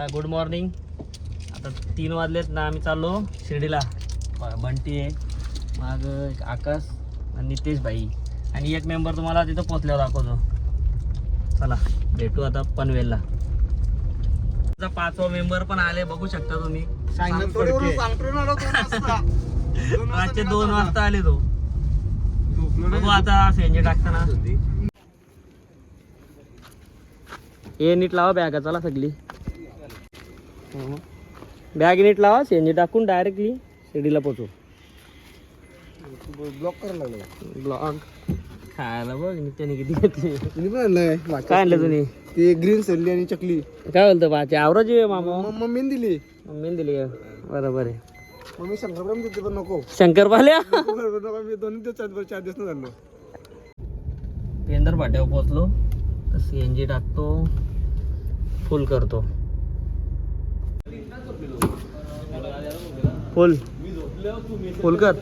चला good morning आता तीन वाजलेत ना आम्ही चाललो शिर्डीला. बंटी आहे माग एक आकाश आणि नितेश भाई आणि एक मेंबर तुम्हाला तिथं पोचल्यावर दाखवतो. चला भेटू आता पनवेलला. पाचवा मेंबर पण आले बघू शकता तुम्ही. रातचे दोन वाजता. आले तो. बघू आता सेंजे टाकताना. हे नीट लावा बॅगा चला सगळी. बॅग नीट लावा सीएनजी टाकून डायरेक्टली शिर्डीला पोचू ब्लॉक करायला लागला ब्लॉग खायला बघ नित्याने किती घेतली. तुम्ही पण आणलंय. काय आणलं तुम्ही ते ग्रीन सल्ली आणि चकली. काय बोलतो बाचे आवराची मामा. मम्मीने दिली. मम्मीने दिली का बरोबर आहे. मम्मी शंकरपर्यंत देते पण नको. शंकरपाल्या? नको, मी दोन दिवस चार दिवस झालो. पेंदर भाट्यावर पोचलो सी एन जी टाकतो फुल करतो. फुल. फुल कर.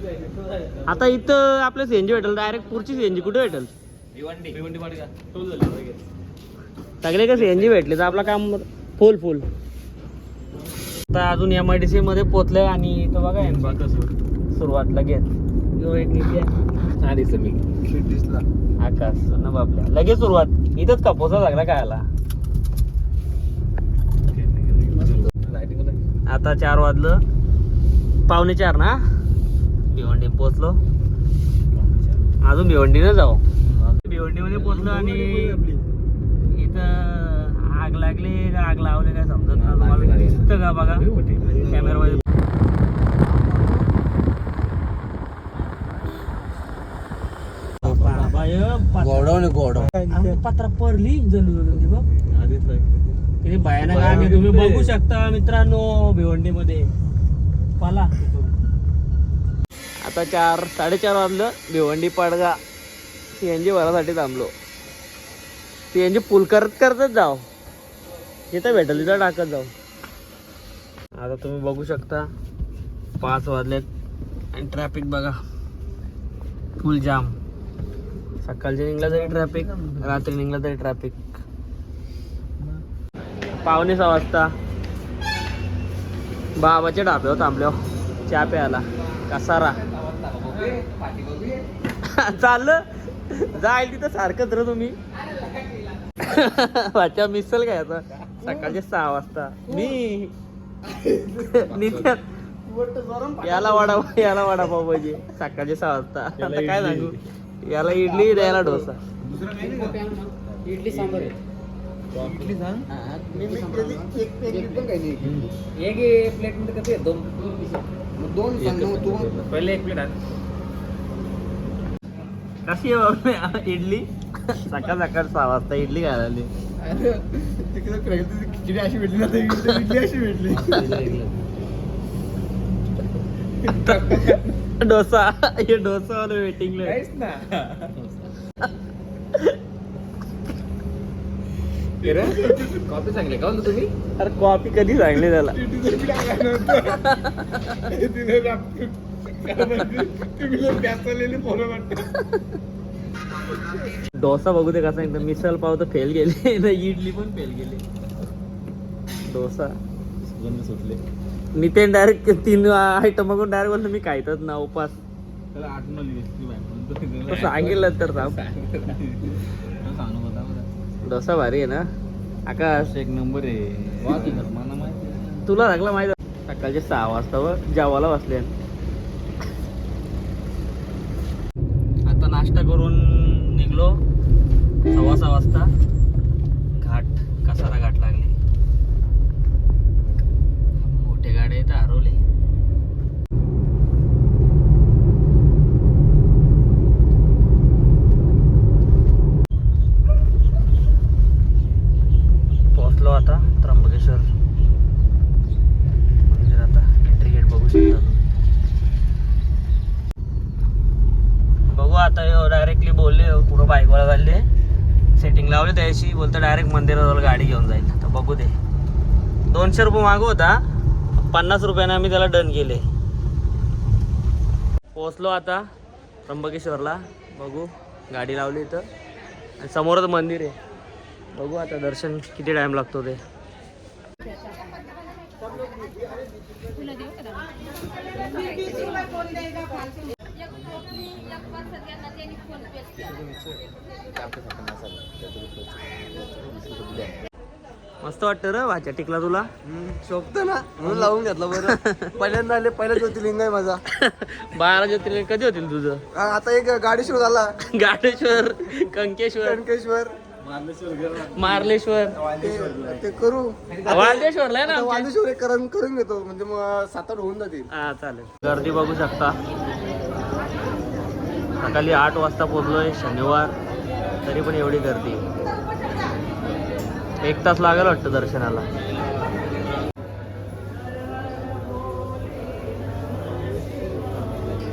आता इथं आपलं सी एन जी भेटेल डायरेक्ट पुढची सी एन जी कुठे भेटेल? सगळे का सी एन जी भेटले तर आपला काम फुल फुल. आता अजून एम आय डी सी मध्ये पोचलंय आणि इथं बघा आहे ना सुरुवात लगेच यो एक नित्य मी. दिसला आकाश न बाबल्या लगेच सुरुवात. इथंच कापोसा लागला काय आला आता चार वाजलं. पावणे चार ना? भिवंडी पोचलो अजून भिवंडीनं जाऊ. भिवंडीमध्ये पोचलो आणि इथं आग लागली. का आग लावली काय समजत नाही. दिसतं का बघा? कॅमेरामध्ये. बाबा हे पत्रा- गोडाऊन आहे. गोडाऊन किती भयानक तुम्ही बघू शकता मित्रांनो भिवंडीमध्ये. पाला. आता चार साडेचार वाजलं. भिवंडी पडगा. सीएनजी भरासाठी थांबलो. सीएनजी फुल करत करतच जाऊ जिथं भेटेल तिथं टाकत जाऊ. आता तुम्ही बघू शकता. पाच वाजलेत आणि ट्रॅफिक बघा. फुल जाम सकाळचे निघला तरी ट्रॅफिक रात्री निघला तरी ट्रॅफिक पावणे सहा वाजता. बाबाच्या ढाब्यावर थांबलो. चहा प्यायला. कसारा. चाललं? जाईल तिथं सारखंच रे तुम्ही. वाच्या मिसल काय आता सकाळचे सहा वाजता. मी. नित्यात याला वडा याला वडापाव पाहिजे. सकाळचे सहा वाजता. आता काय सांगू? याला इडली द्यायला डोसा. इडली सांबर. इडली सांग मी मी केली एक एक पण काही नाही एक प्लेटमध्ये कसं दोन. मग दोन सांग ना मग तू पहिले एक प्लेट कशी इडली? सकाळ सकाळ सहा वाजता इडली खायला आली. अरे, तिकडे प्रगती खिचडी अशी भेटली ना इडली अशी भेटली. डोसा हे डोसा वाला वेटिंग ना. कॉफी सांगले का म्हणतो तुम्ही? अरे कॉफी कधी सांगली त्याला. डोसा बघू दे कसा एकदम. मिसल पाव तर फेल गेले. ना इडली पण फेल गेली. डोसा. सुटले. नितीन डायरेक्ट तीन आयटम बघून डायरेक्ट बोलतो मी खायतच ना उपास. सांगितलं तर थांब. डोसा भारी आहे ना? आकाश. एक नंबर आहे. मला माहिती तुला लागला माहिती सकाळचे सहा वाजता व जेवायला बसले आता नाश्ता करून निघलो. सव्वा सहा वाजता घाट कसारा घाट लागले मोठे गाड्या इथं हरवले पोहोचलो आता त्र्यंबकेश्वर मंदिर आता एंट्री गेट बघू शकता बघू आता डायरेक्टली बोलले पुढं बाईकवाला घालले सेटिंग लावले त्याशी बोलतो डायरेक्ट मंदिराजवळ गाडी घेऊन जाईल. तर बघू दे. दोनशे रुपये मागू होता. पन्नास रुपयाने आम्ही त्याला डन केले. पोहोचलो आता त्र्यंबकेश्वरला. बघू गाडी लावली इथं. आणि समोरच मंदिर आहे. बघू आता दर्शन किती टाईम लागतो ते. मस्त वाटतं रे भाच्या टिकला तुला? शोभत ना. म्हणून लावून घेतलं बरं. पहिल्यांदा आले पहिला ज्योतिर्लिंग आहे माझा. बारा ज्योतिर्लिंग कधी होतील तुझं? आता एक गाडी सुरू झाला. गाडेश्वर कंकेश्वर. कणकेश्वर मार्लेश्वर. ते- ते करू. वाल्देश्वरला ना एक करून करून घेतो. म्हणजे मग सात आठ होऊन जातील. हा चालेल. गर्दी बघू शकता. सकाळी आठ वाजता पोचलोय शनिवार. तरी पण एवढी गर्दी. एक तास लागेल वाटतं दर्शनाला.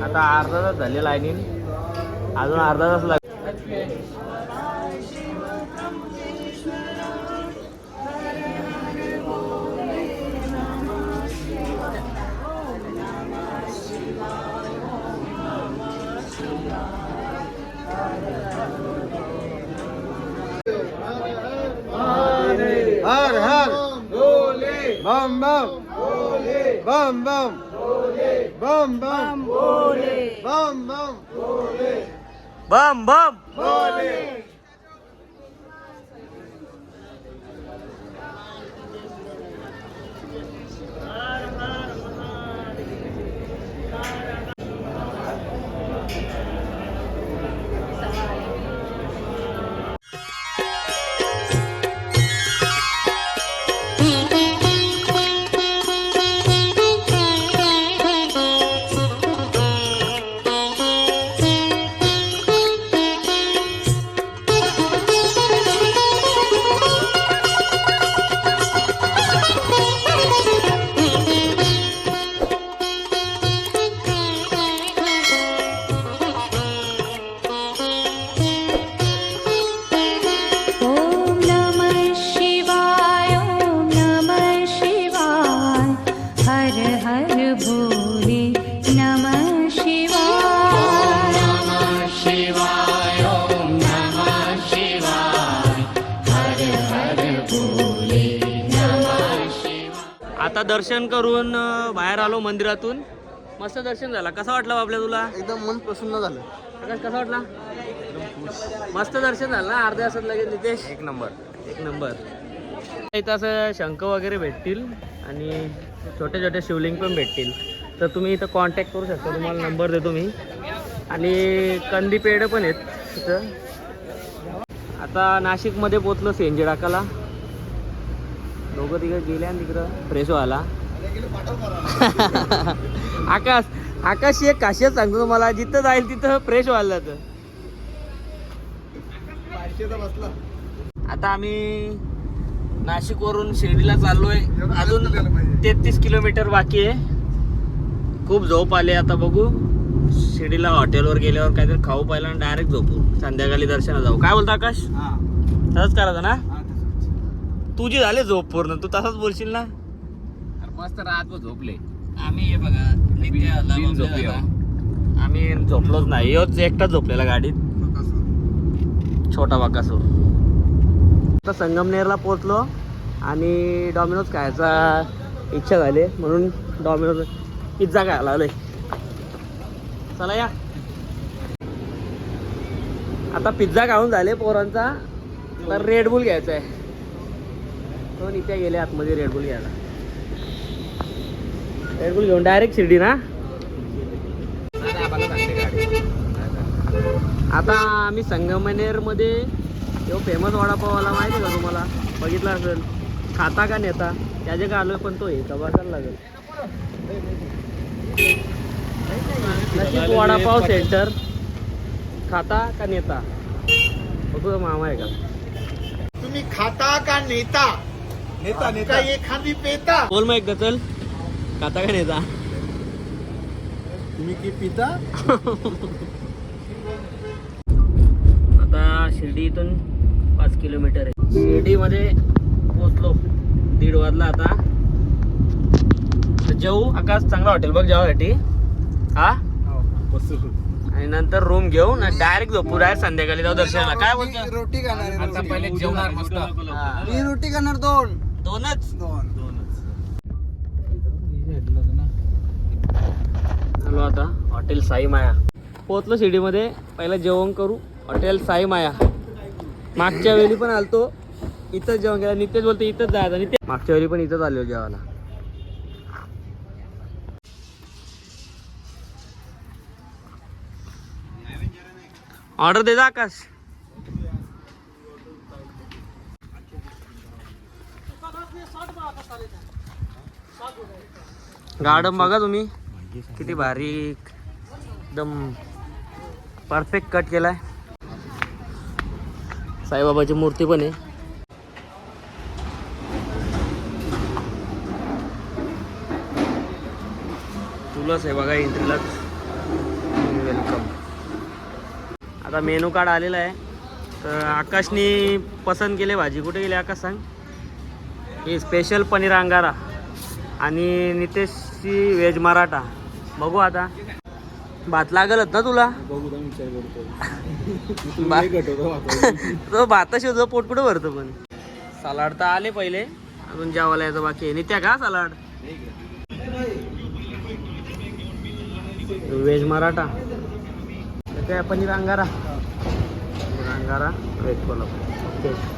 आता अर्धा तास झाले लाईनीन अजून अर्धा तास लाग bam bam bole bam bam bole bam bam bole bam bam bole आता दर्शन करून बाहेर आलो मंदिरातून. मस्त दर्शन झाला. कसा वाटला बाबल्या तुला? एकदम मन प्रसन्न झालं. आकाश कसा वाटला? मस्त दर्शन झालं ना? अर्ध्या तासात लगेच नितेश? एक नंबर. एक नंबर. इथं असं शंख वगैरे भेटतील आणि छोटे छोटे शिवलिंग पण भेटतील. तर तुम्ही इथं कॉन्टॅक्ट करू शकता. तुम्हाला नंबर देतो मी. आणि कंदी पेढ पण आहेत इथं. आता नाशिकमध्ये पोचलो सेंजे टाकाला दोघं तिकडे गेले आणि तिकडं फ्रेश व्हायला. आकाश आकाश एक खासियत सांगतो तुम्हाला जिथं जाईल तिथं फ्रेश व्हायला जातं. बसला आता आम्ही नाशिक वरून शिर्डीला चाललोय. अजून तेहतीस किलोमीटर बाकी आहे. खूप झोप आले आता बघू. शिर्डीला हॉटेलवर गेल्यावर काहीतरी खाऊ पाहिलं आणि डायरेक्ट झोपू संध्याकाळी दर्शनाला जाऊ. काय बोलतो आकाश? तसंच करायचं ना? तुझी झाले झोप पूर्ण तू तसंच बोलशील ना? मस्त राहत झोपले. आम्ही हे बघा नित्य. आम्ही झोपलोच नाही योच एकटाच झोपलेला गाडीत. छोटा बाकासूर. आता संगमनेरला पोहोचलो आणि डॉमिनोज खायचा इच्छा झाली म्हणून डॉमिनोज पिझ्झा खायला आलोय चला या. आता पिझ्झा खाऊन झाले पोरांचा तर रेडबुल घ्यायचा आहे तो इथे गेले आतमध्ये रेडबुल घ्यायला. रेडबुल घेऊन डायरेक्ट शिर्डी ना? आता आम्ही संगमनेरमध्ये तो फेमस वडापाववाला माहिती का तुम्हाला? बघितला असेल. खाता का नेता त्याचे का आलोय पण तो हे का लागेल. नशीब वडापाव सेंटर खाता का नेता? बघू मामा आहे का? तुम्ही खाता का नेता? नेता नेता. एखादी पेता. बोल मग एकदा चल. खाता का नेता? तुम्ही की पिता? आता शिर्डी इथून पाच किलोमीटर आहे. शिर्डीमध्ये पोचलो दीड वाजला आता. जेऊ आकाश चांगला हॉटेल बघ जेवासाठी हा? आणि नंतर रूम घेऊन डायरेक्ट झोपू डायरेक्ट संध्याकाळी जाऊ दर्शनाला. काय बोलतो रोटी खाणार आहे, आता. पहिले जेवणार मस्त. मी रोटी खाणार दोन. दोनच. दोन. चलो आता हॉटेल साई माया. पोहोचलो शिर्डीमध्ये. पहिलं जेवण करू. हॉटेल साई माया. मागच्या वेळी पण आलतो. इथंच जेवण केलं. नितेश बोलतो इथंच जायचं नित्य मागच्या वेळी पण इथंच आलो जेवायला. ऑर्डर दे आकाश. गार्डन बघा तुम्ही. किती बारीक एकदम परफेक्ट कट केलाय. साईबाबाची मूर्ती पण आहे. तुलाच आहे बघा एंट्रीलाच वेलकम आता मेनू कार्ड आलेला आहे. तर आकाशनी पसंत केले भाजी. कुठे गेली आकाश सांग? हे स्पेशल पनीर अंगारा आणि नितेशची व्हेज मराठा. बघू आता. भात लागलच ना तुला. तो भाताशी तुझं पोट कुठं भरतो पण. सलाड तर आले पहिले. अजून जेवायला यायचं बाकी आहे. नित्या का सलाड? व्हेज मराठा. काय पनीर अंगारा. पनीर अंगारा व्हेज कोल्हापूर. ओके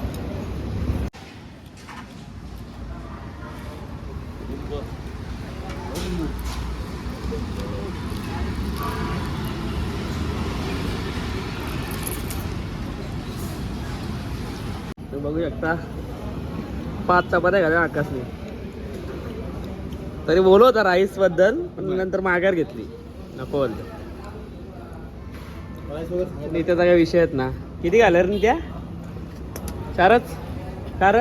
पाच चपात्या घाल्या आकाशने. तरी बोललो होता राईसबद्दल पण नंतर माघार घेतली. नको बोलतो. नित्याचा काय विषय आहेत ना. किती घाल्या रे त्या? चारच? चार?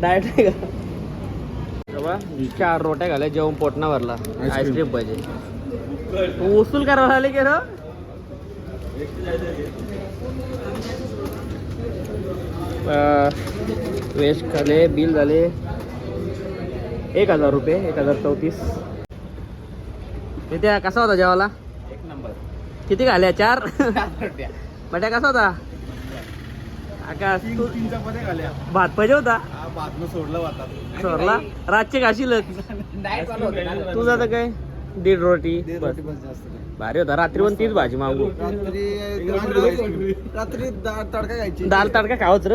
डायट आहे का? तेव्हा चार रोट्या घाल्या जेवण पोटना भरला. आईस्क्रीम पाहिजे. उसूल करावं आले की वेस्ट झाले बिल झाले. एक हजार रुपये एक हजार चौतीस. त्या कसा होता जेवाला एक नंबर. किती घाल्या चार? बट्या कसा होता? आकाश तू भात पाहिजे होता? सोडलं रातचे घाशीलच तुझा तर काय? दीड रोटी. बस. जास्त. नाही. भारी होता. रात्री पण तीच भाजी मागू. रात्री रात्री तडका घ्यायची दाल तडका खावच र.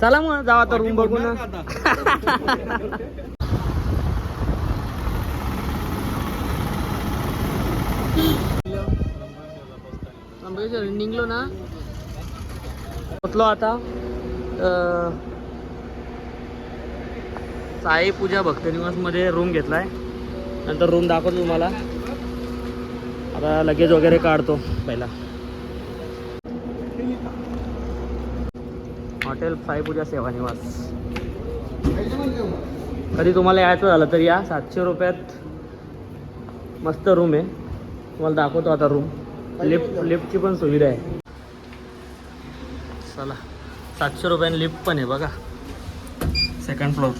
चला मग जाऊ आता रूम बघू ना निघलो ना? पोचलो आता. साई पूजा भक्तनिवासमध्ये रूम घेतलाय. नंतर रूम दाखवतो तुम्हाला. आता लगेज वगैरे काढतो पहिला. हॉटेल साई पूजा सेवा निवास कधी तुम्हाला यायचं झालं तर या. सातशे रुपयात मस्त रूम आहे. तुम्हाला दाखवतो आता रूम लिफ्ट लिफ्टची पण सुविधा आहे. चला सातशे रुपयाने लिफ्ट पण आहे बघा. सेकंड फ्लोर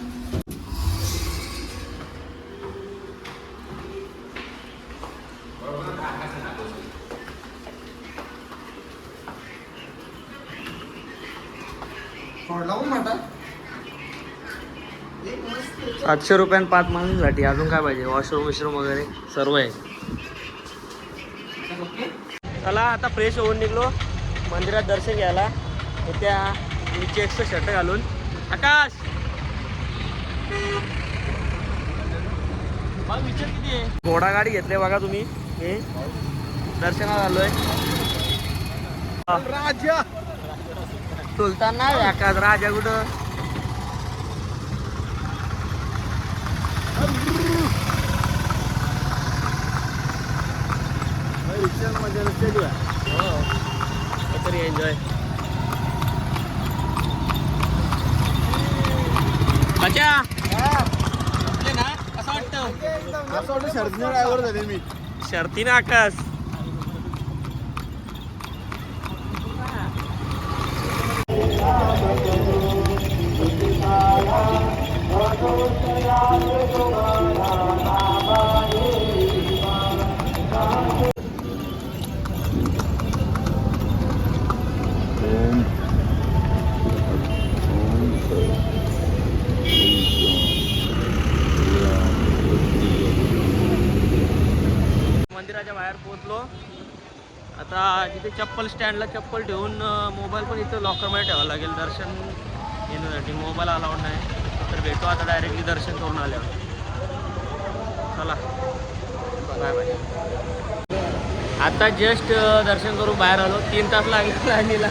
सातशे रुपयानं पाच माणसांसाठी. अजून काय पाहिजे? वॉशरूम विशरूम वगैरे? सर्व आहे. चला आता फ्रेश होऊन निघलो. मंदिरात दर्शन घ्यायला. त्या चेक्सचं शर्ट घालून. आकाश! विचार किती आहे? घोडा गाडी घेतली बघा तुम्ही. हे दर्शनात आलोय. राजा! सुलतान नाही आकाश. राजा कुठं? मजा तरी एन्जॉय अच्छा ना असं वाटतं असं वाटतं मी शर्तीनं आकाश हो. आता जिथे चप्पल स्टँडला चप्पल ठेवून मोबाईल पण इथं लॉकरमध्ये ठेवावं लागेल. दर्शन येण्यासाठी. मोबाईल अलाउड नाही. तर भेटू आता डायरेक्टली दर्शन करून आल्यावर. चला. बाय बाय आता जस्ट दर्शन करून बाहेर आलो. तीन तास लागले लाईनीला.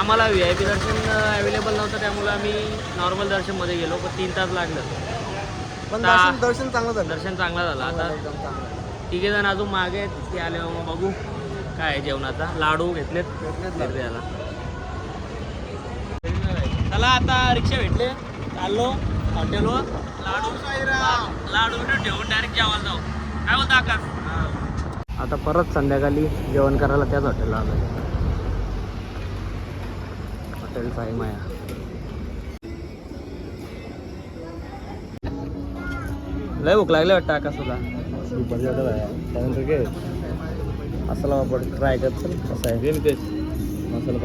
आम्हाला व्ही आय पी दर्शन अवेलेबल नव्हतं. त्यामुळे आम्ही नॉर्मल दर्शनमध्ये गेलो. पण तीन तास लागलं. दर्शन चांगलं झालं. दर्शन चांगला झाला. आता तिघे जण अजून मागे आहेत. ते आले मग बघू. काय आहे जेवणाचा? लाडू घेतलेत. निर्दयाला चला आता रिक्षा भेटले. चाललो हॉटेलवर. लाडू लाडू ठेवून डायरेक्ट जेवायला जाऊ. काय बोलता आकाश? आता परत संध्याकाळी जेवण करायला त्याच हॉटेलला आलो हॉटेल साई माया. लय भूक लागली वाटतं आकाश तुला. त्यानंतर काय असला आपण ट्राय कर चल कसं आहे? मसाला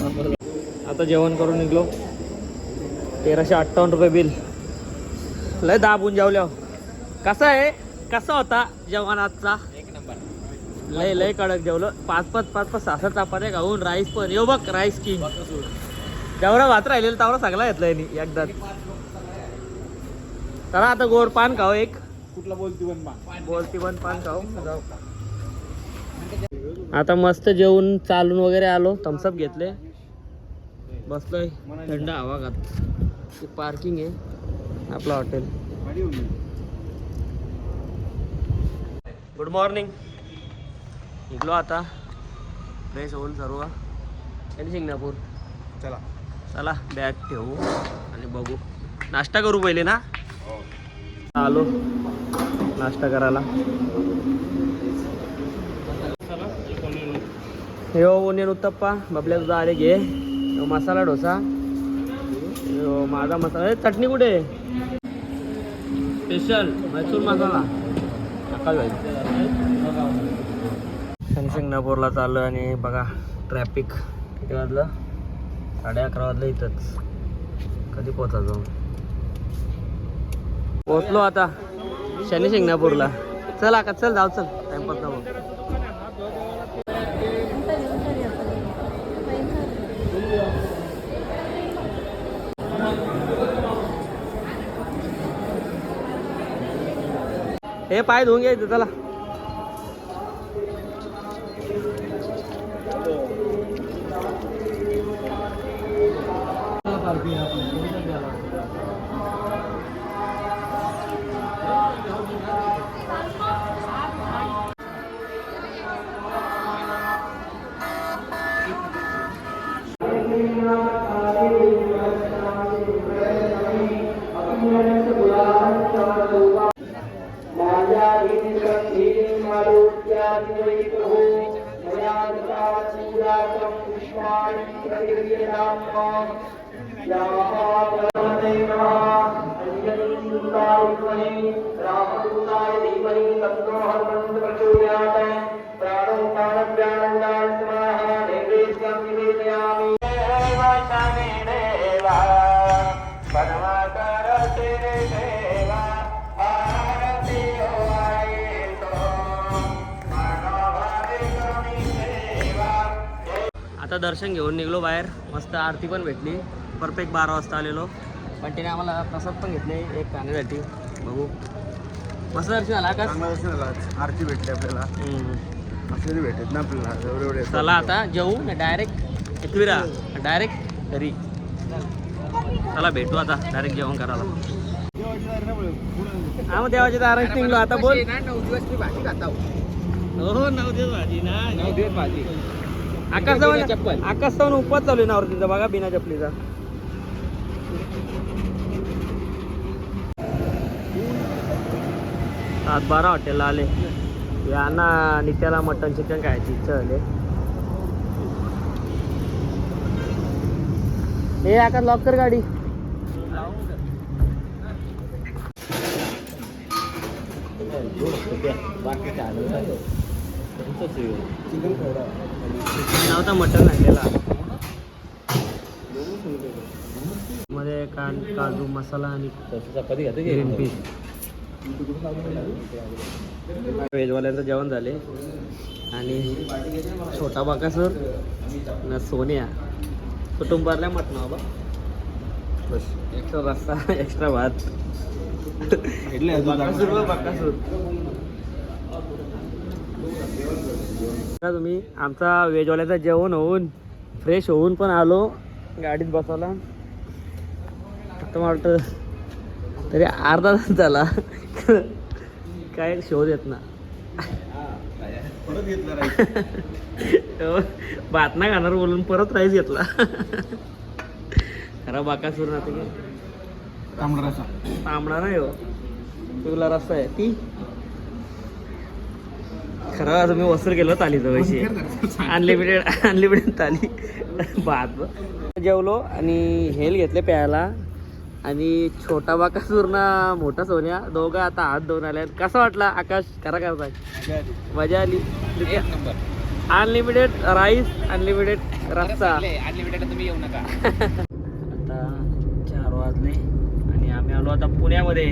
पापड. आता जेवण करून निघलो. तेराशे अठ्ठावन्न रुपये बिल लय दाबून जेवल्या कसा आहे? कसा होता जेवण आजचा एक नंबर. लय लय कडक जेवलं. पाच पाच पाच पाच सहा चपात्या खाऊन राईस पण. येऊ बघ राईस किंग जेवढा भात राहिलेला तेवढा सगळा घेतलाय नी एकदाच. चला आता गोड पान खाऊ एक. कुठला बोलती पण बोलती पण पान खाऊ जाऊ आता मस्त जेवून चालून वगैरे आलो थम्सअप घेतले. बसलोय थंड हवा खात पार्किंग आहे आपलं हॉटेल गुड मॉर्निंग निघलो आता. फ्रेश होऊन सर्व. आणि शिंगणापूर चला. चला बॅग ठेवू आणि बघू. नाश्ता करू पहिले ना? आलो नाश्ता करायला. हे ओनियन उत्तप्पा बबल्या तुझा आले घे. मसाला डोसा. माझा मसाला. ए, चटणी कुठे? स्पेशल मैसूर मसाला. शिंगणापूरला चाललो आणि बघा ट्रॅफिक किती वाजलं? साडे अकरा वाजलं इथंच. कधी पोचायचो पोहोचलो आता शनी शिंगणापूरला. चल का चल जाऊ चल. टाइमपास जाऊ हे पाय धुवून घ्यायचं चला. आता दर्शन घेऊन निघलो बाहेर. मस्त आरती पण भेटली. परफेक्ट बारा वाजता आलेलो. पण तिने आम्हाला प्रसाद पण घेतले. एक खाण्यासाठी बघू. मस्त दर्शन झाला का दर्शन झालं. आरती भेटली आपल्याला. असं भेटत ना आपल्याला. चला आता जेऊ डायरेक्ट एकविरा डायरेक्ट घरी. चला भेटू आता. डायरेक्ट जेवण करायला. हा मग देवाच्या दारात निघलो आता बोल. नऊ दिवस मी भाजी खाता हो नऊ दिवस भाजी ना. नऊ दिवस भाजी. आकाश चप्पल. आकाश चव्हाण उपवास चालू आहे नवरात्रीचा बघा बिना चपलीचा सात बारा हॉटेलला आले. यांना नित्याला मटन चिकन खायची इच्छा झाली. हे आकाश लॉक कर गाडी. नव्हता मटन आणलेला मध्ये कान काजू मसाला आणि ग्रीन पीस. व्हेजवाल्यांचं जेवण झाले. आणि छोटा बाकासूर न सोन्या. कुटुंबातल्या मटणा बाबा बस. एक्स्ट्रा रस्सा एक्स्ट्रा भात. बाकासूर बाकासूर बघा तुम्ही? आमचा व्हेजवाल्याचं जेवण होऊन फ्रेश होऊन पण आलो गाडीत बसवला आता मला वाटतं तरी अर्धा तास झाला. काय शोध येत ना. भात ना खाणार बोलून परत राईस घेतला. खरा बाकासूर ना ते तांबडा रसा तांबडा नाही हो. तुला रस्ता आहे. ती? खरं तुम्ही वसूल केलं तालीचं पैसे अनलिमिटेड अनलिमिटेड ताली भात जेवलो आणि हेल घेतले प्यायला. आणि छोटा बाकासूर ना मोठा सोन्या दोघं आता हात धुवून आले कसा वाटला आकाश? करा करता मजा आली. अनलिमिटेड राईस अनलिमिटेड रस्सा. अनलिमिटेड तुम्ही येऊ नका. आता चार वाजले आणि आम्ही आलो आता पुण्यामध्ये.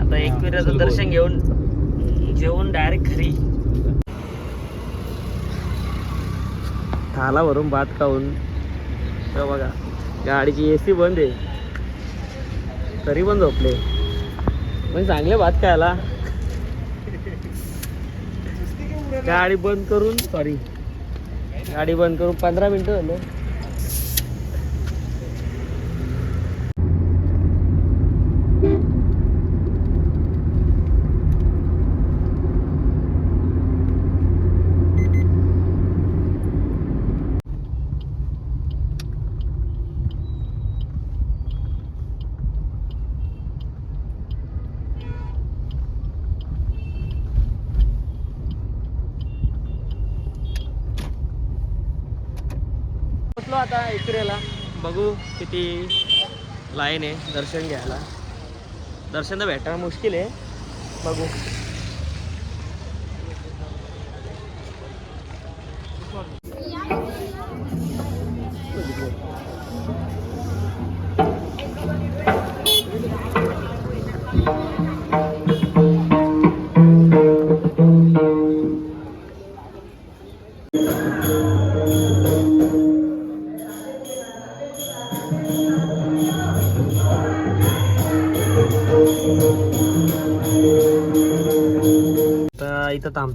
आता एकविराचं दर्शन घेऊन जेवून डायरेक्ट घरी. थाला भरून भात खाऊन. तर बघा गाडीची ए सी बंद आहे. तरी पण झोपले. पण चांगले भात खायला. गाडी बंद करून सॉरी गाडी बंद करून पंधरा मिनिटं झालं पोचलो आता इकडेला बघू किती लाईन आहे दर्शन घ्यायला. दर्शन तर भेटणं मुश्किल आहे. बघू.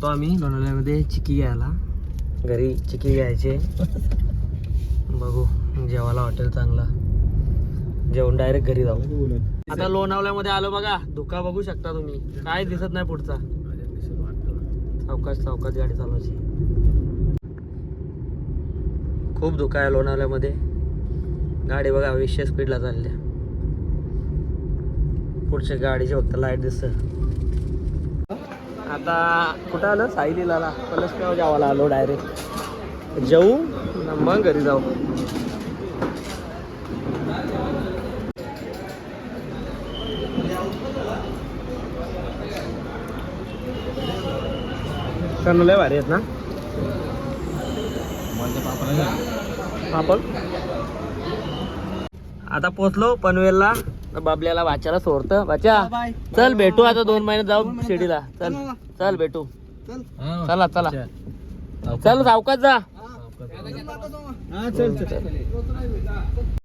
तर आम्ही लोणावळ्यामध्ये चिकी घ्यायला. घरी चिकी घ्यायचे. बघू जेवायला हॉटेल चांगला. जेवण डायरेक्ट घरी जाऊ. आता लोणावळ्यामध्ये आलो बघा धुका बघू शकता तुम्ही. काय दिसत नाही पुढचा. सावकाश सावकाश गाडी चालवायची. खूप धुका आहे लोणावळ्यामध्ये. गाडी बघा वीसशे स्पीडला चालल्या पुढच्या गाडीची फक्त लाइट दिसतं. आता कुठं आलं? साईलीला पलसगाव जावाला आलो डायरेक्ट जाऊ मग घरी जाऊ. लय भारी आहेत ना? पापड आता पोचलो पनवेलला. बाबल्याला वाच्याला सोडतं. वाच्या चल भेटू आता दोन महिने जाऊ शिर्डीला. चल. चल भेटू. चला. चला चल. सावकाश जा. चल चल.